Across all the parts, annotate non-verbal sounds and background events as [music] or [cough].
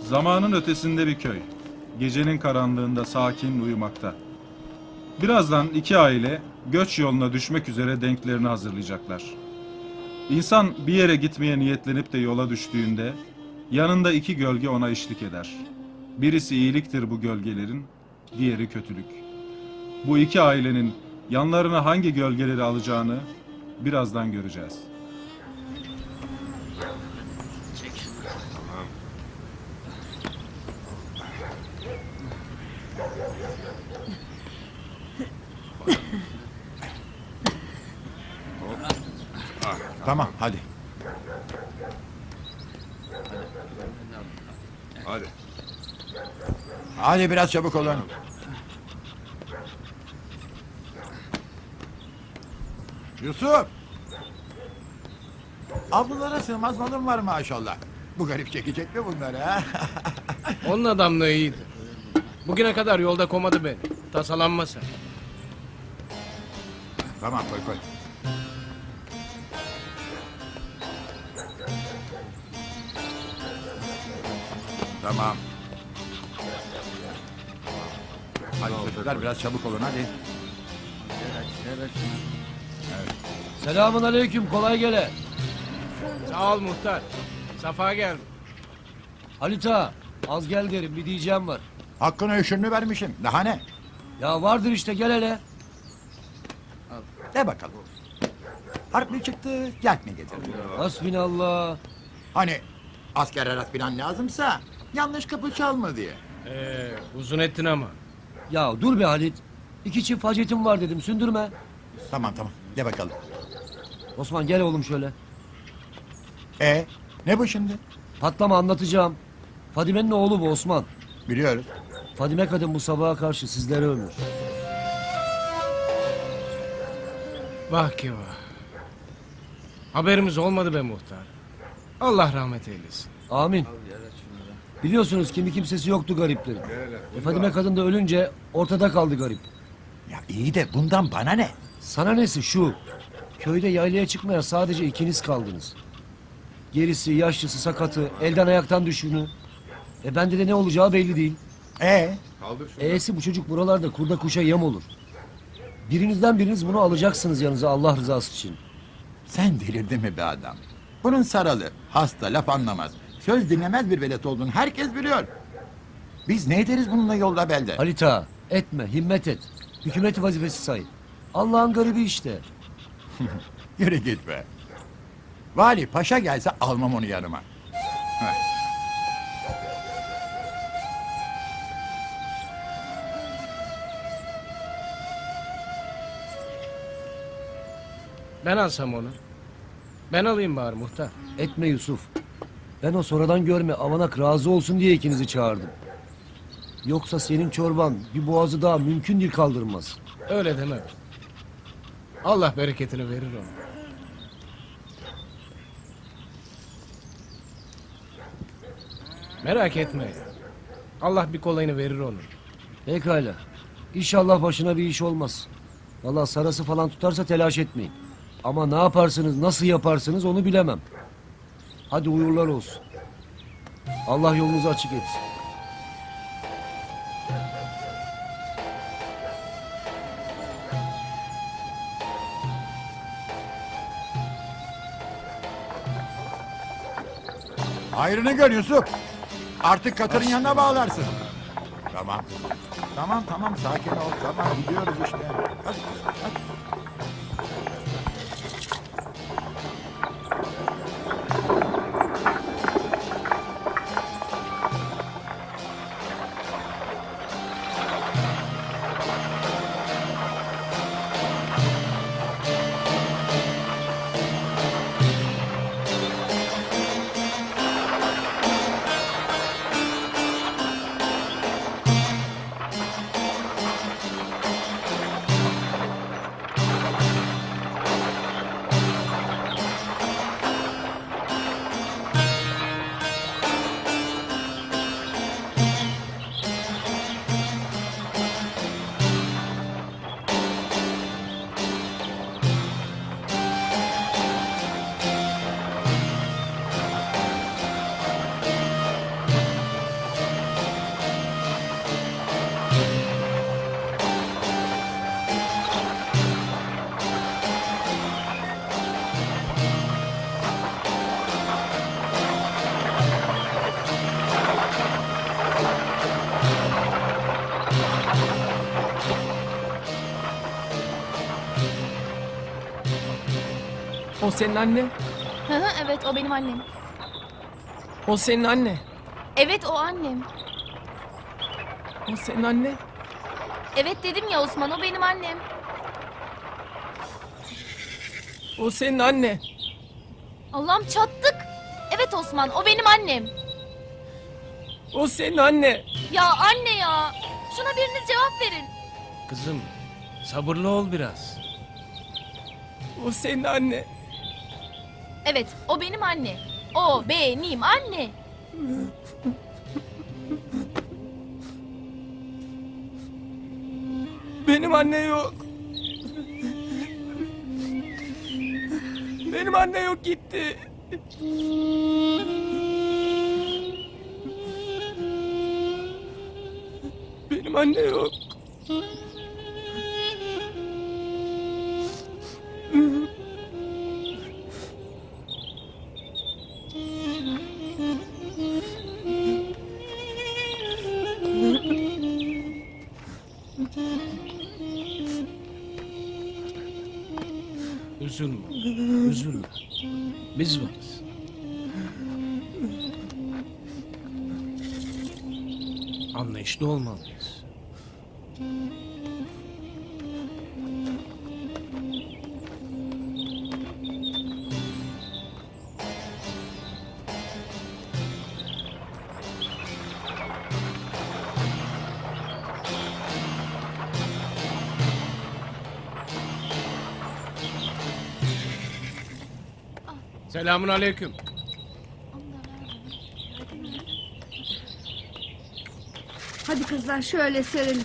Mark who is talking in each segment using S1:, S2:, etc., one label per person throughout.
S1: Zamanın ötesinde bir köy. Gecenin karanlığında sakin uyumakta. Birazdan iki aile göç yoluna düşmek üzere denklerini hazırlayacaklar. İnsan bir yere gitmeye niyetlenip de yola düştüğünde yanında iki gölge ona eşlik eder. Birisi iyiliktir bu gölgelerin, diğeri kötülük. Bu iki ailenin yanlarına hangi gölgeleri alacağını birazdan göreceğiz.
S2: Tamam hadi.
S3: Hadi.
S2: Hadi biraz çabuk olun. Yusuf. Ablalara sığmaz malın var maşallah. Bu garip çekecek mi bunları ha? [laughs]
S4: Onun adamlığı iyidir. Bugüne kadar yolda komadı beni. Tasalanma sen.
S2: tamam koy koy. Tamam. Çocuklar biraz çabuk olun hadi.
S5: Selamun aleyküm kolay gele.
S4: Sağ ol muhtar. Safa gel.
S5: Halit ağa az gel derim bir diyeceğim var.
S2: Hakkını öşürünü vermişim. Daha ne?
S5: Ya vardır işte gel hele.
S2: De bakalım. Harp mi çıktı, yak mı getirdi?
S5: Hasbinallah.
S2: Hani asker falan lazımsa yanlış kapı çalma diye.
S4: Ee, uzun ettin ama.
S5: Ya dur be Halit. İki çift hacetim var dedim sündürme.
S2: Tamam tamam de bakalım.
S5: Osman gel oğlum şöyle.
S2: E ne bu şimdi?
S5: Patlama anlatacağım. Fadime'nin oğlu bu Osman.
S2: Biliyoruz.
S5: Fadime kadın bu sabaha karşı sizlere ömür.
S4: Vah ki vah. Haberimiz olmadı be muhtar. Allah rahmet eylesin.
S5: Amin. Biliyorsunuz kimi kimsesi yoktu gariplerin. E Fadime kadın da ölünce ortada kaldı garip.
S2: Ya iyi de bundan bana ne?
S5: Sana nesi şu? Köyde yaylaya çıkmaya sadece ikiniz kaldınız. Gerisi, yaşlısı, sakatı, elden ayaktan düşkünü. E bende de ne olacağı belli değil.
S2: E
S3: Kaldır şunu.
S5: E'si bu çocuk buralarda kurda kuşa yem olur. Birinizden biriniz bunu alacaksınız yanınıza Allah rızası için.
S2: sen delirdin mi be adam? Bunun saralı, hasta, laf anlamaz. Söz dinlemez bir velet olduğunu herkes biliyor. Biz ne ederiz bununla yolda belde?
S5: Halit ağa, etme, himmet et. Hükümeti vazifesi say. Allah'ın garibi işte. [laughs]
S2: Yürü git be. Vali paşa gelse almam onu yanıma. Heh.
S4: Ben alsam onu. Ben alayım bari muhtar.
S5: Etme Yusuf. Ben o sonradan görme avanak razı olsun diye ikinizi çağırdım. Yoksa senin çorban bir boğazı daha mümkün değil kaldırmaz.
S4: Öyle deme. Allah bereketini verir ona. Merak etme. Allah bir kolayını verir onun.
S5: Pekala. İnşallah başına bir iş olmaz. Valla sarası falan tutarsa telaş etmeyin. Ama ne yaparsınız, nasıl yaparsınız onu bilemem. Hadi uyurlar olsun. Allah yolunuzu açık etsin.
S2: Hayrını gör Yusuf. Artık katırın yanına bağlarsın. Tamam. Tamam tamam sakin ol. Tamam gidiyoruz işte. Hadi kızım hadi.
S3: senin anne.
S6: Hı hı, evet o benim annem.
S3: O senin anne.
S6: Evet o annem.
S3: O senin anne.
S6: Evet dedim ya Osman o benim annem.
S3: O senin anne.
S6: Allah'ım çattık. Evet Osman o benim annem.
S3: O senin anne.
S6: Ya anne ya. Şuna biriniz cevap verin.
S4: Kızım sabırlı ol biraz.
S3: O senin anne.
S6: Evet o benim anne. O benim anne.
S3: Benim anne yok. Benim anne yok gitti. Benim anne yok.
S4: Üzülme. Üzülme. Biz varız. Anlayışlı olmalıyız. Selamun aleyküm.
S7: Hadi kızlar şöyle serelim.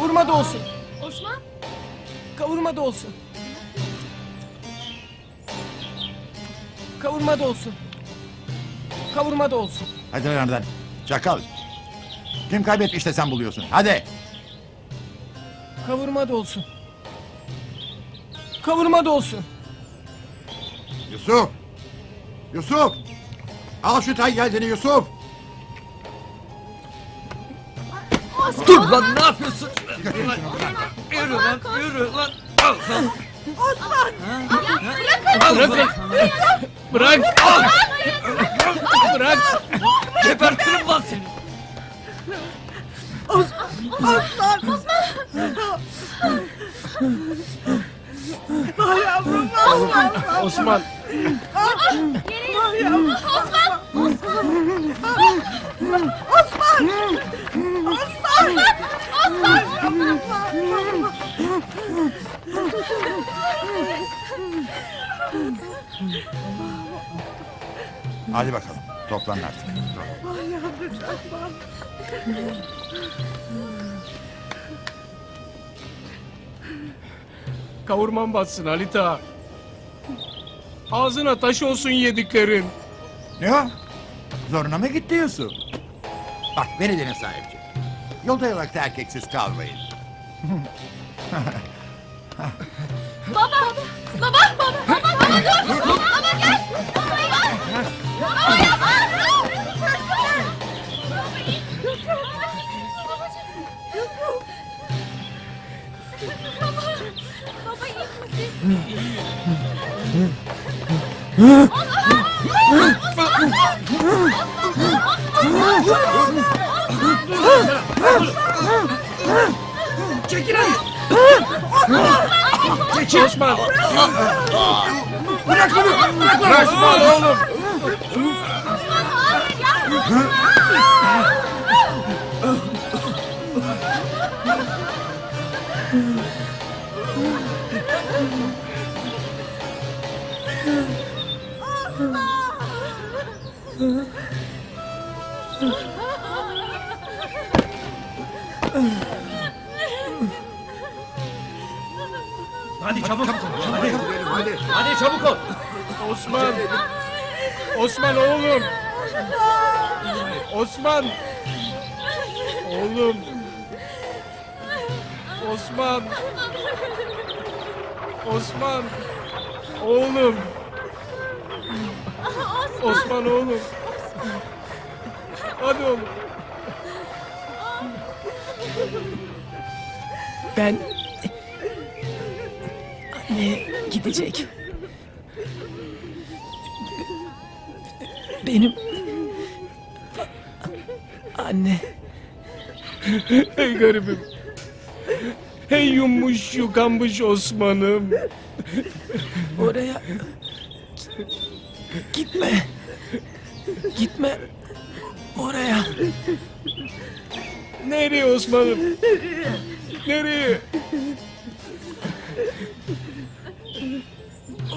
S3: Kavurma da olsun.
S6: Osman
S3: Kavurma da olsun. Kavurma da olsun. Kavurma da olsun.
S2: Hadi lan oradan. Çakal. Kim kaybetmiş de sen buluyorsun. Hadi.
S3: Kavurma da olsun. Kavurma da olsun.
S2: Yusuf. Yusuf. Al şu tay geldiğini Yusuf.
S5: Dur lan ne yapıyorsun?
S6: Yürü lan yürü lan.
S4: Bırak. Bırak. Bırak.
S5: Gebertirim lan seni.
S4: Osman.
S2: Hadi bakalım. Toplanın artık.
S4: Kavurman batsın Halit ağa. Ağzına taş olsun yediklerin.
S2: Ne o? Zoruna mı gitti Yusuf? Bak beni dinle sahipçi. Yolda yolakta erkeksiz kalmayın.
S6: Baba baba baba baba baba dur. Baba gel. Baba ya. Baba yapma. Babacığım. Yusuf. Baba. Baba misin?
S4: Osman. Bırak onu. Bırak Osman oğlum.
S8: Hadi çabuk.
S4: Osman! Osman oğlum! Osman! Oğlum! Osman! Osman! Oğlum! Osman oğlum! Hadi oğlum!
S9: Ben... Anne gidecek. Benim... Anne...
S4: Hey garibim! Hey yummuş yukanmış Osman'ım!
S9: Oraya... Gitme. Gitme. Oraya.
S4: Nereye Osman'ım? Nereye?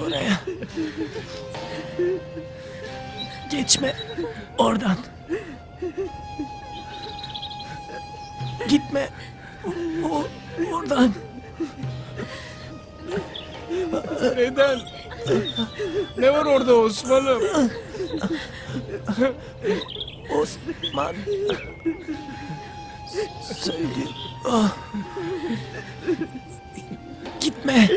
S9: Oraya. Geçme. Oradan. Gitme. O, oradan.
S4: Neden? Ne var orada Osman'ım?
S9: Osman. Söylüyor. Ah. Gitme.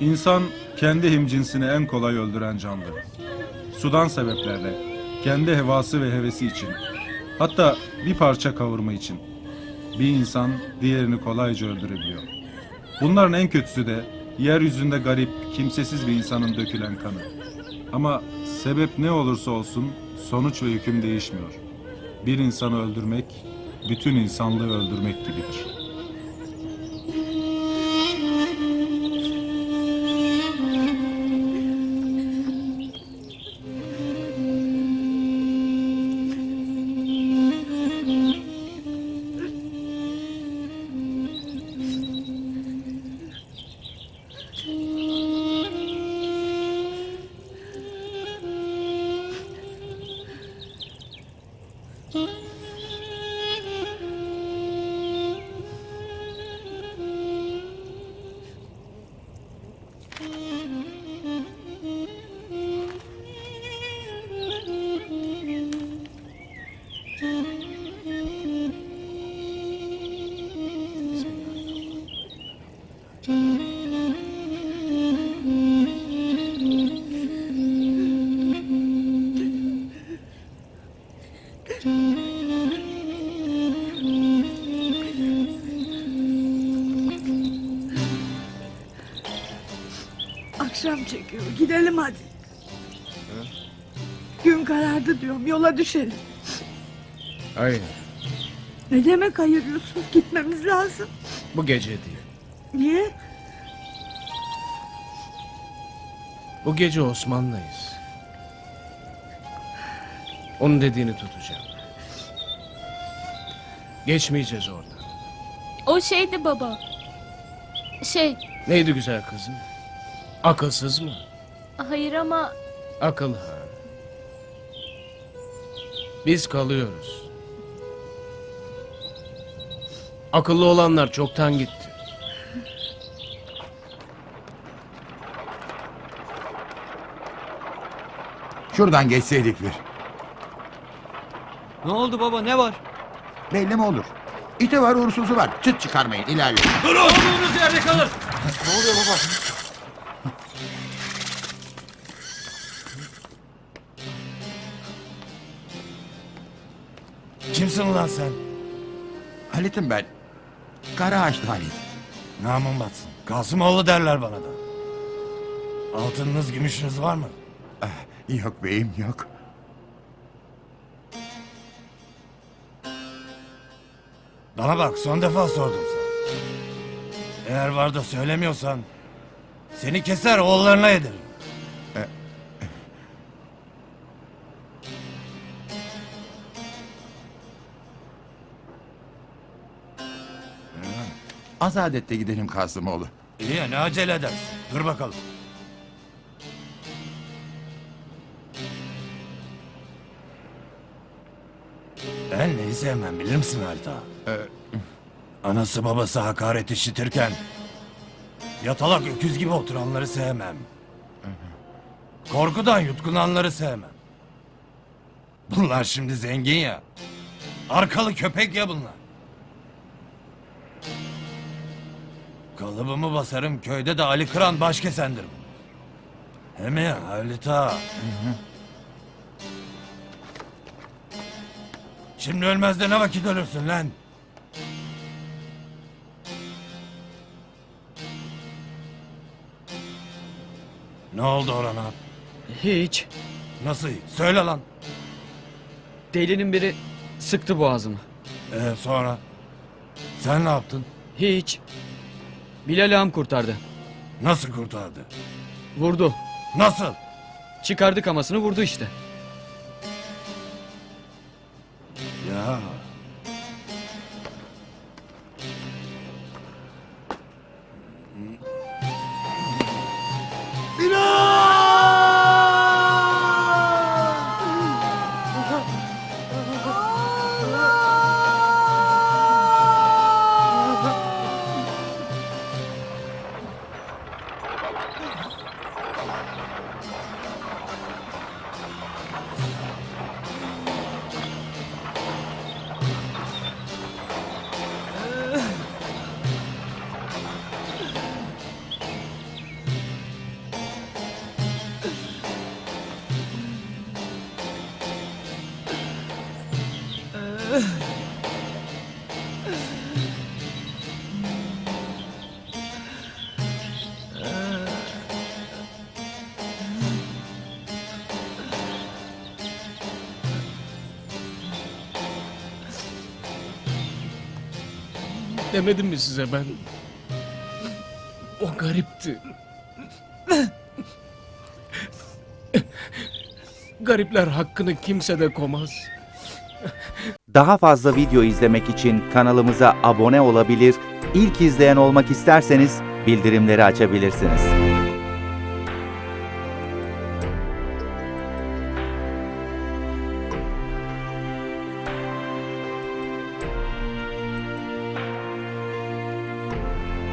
S1: İnsan kendi himcinsini en kolay öldüren canlı. Sudan sebeplerle, kendi hevası ve hevesi için, hatta bir parça kavurma için. Bir insan diğerini kolayca öldürebiliyor. Bunların en kötüsü de yeryüzünde garip, kimsesiz bir insanın dökülen kanı. Ama sebep ne olursa olsun sonuç ve hüküm değişmiyor. Bir insanı öldürmek, bütün insanlığı öldürmek gibidir.
S7: Çekiyor. Gidelim hadi. Gün karardı diyorum. Yola düşelim.
S4: Hayır,
S7: Ne demek hayır Yusuf? Gitmemiz lazım.
S4: bu gece değil.
S7: Niye?
S4: Bu gece Osman'layız. Onun dediğini tutacağım. Geçmeyeceğiz oradan.
S10: O şeydi baba. Şey,
S4: Neydi güzel kızım? Akılsız mı?
S10: Hayır ama
S4: Akıl ha. Biz kalıyoruz. Akıllı olanlar çoktan gitti.
S2: Şuradan geçseydik bir.
S8: Ne oldu baba ne var?
S2: Belli mi olur? İti var uğursuzu var. Çıt çıkarmayın ilerleyin.
S8: Olduğunuz yerde kalır.
S2: Ne oluyor baba?
S11: Kimsin ulan sen?
S2: Halit'im ben. Kara ağaçlı Halit.
S11: Namın batsın. Kasımoğlu derler bana da. Altınınız, gümüşünüz var mı?
S2: Ah, Yok beyim yok.
S11: Bana bak son defa sordum sana. Eğer var da söylemiyorsan seni keser oğullarına yedirim.
S2: Azadette gidelim Kasımoğlu.
S11: İyi ya ne acele edersin. Dur bakalım. Ben neyi sevmem bilir misin Halit ağa?
S2: Ee,
S11: Anası babası hakaret işitirken yatalak öküz gibi oturanları sevmem. Korkudan yutkunanları sevmem. Bunlar şimdi zengin ya. Arkalı köpek ya bunlar. Kalıbımı basarım köyde de Ali Kıran baş kesendir. Hem ya Halit ağa. Şimdi ölmez de ne vakit ölürsün lan? Ne oldu Orhan'a?
S12: Hiç.
S11: Nasıl? Söyle lan.
S12: Delinin biri sıktı boğazımı.
S11: Ee, sonra? Sen ne yaptın?
S12: Hiç. Bilal ağam kurtardı.
S11: Nasıl kurtardı?
S12: Vurdu.
S11: Nasıl?
S12: Çıkardı kamasını vurdu işte.
S4: Demedim mi size ben? O garipti. Garipler hakkını kimse de komaz.
S13: Daha fazla video izlemek için kanalımıza abone olabilir, ilk izleyen olmak isterseniz bildirimleri açabilirsiniz.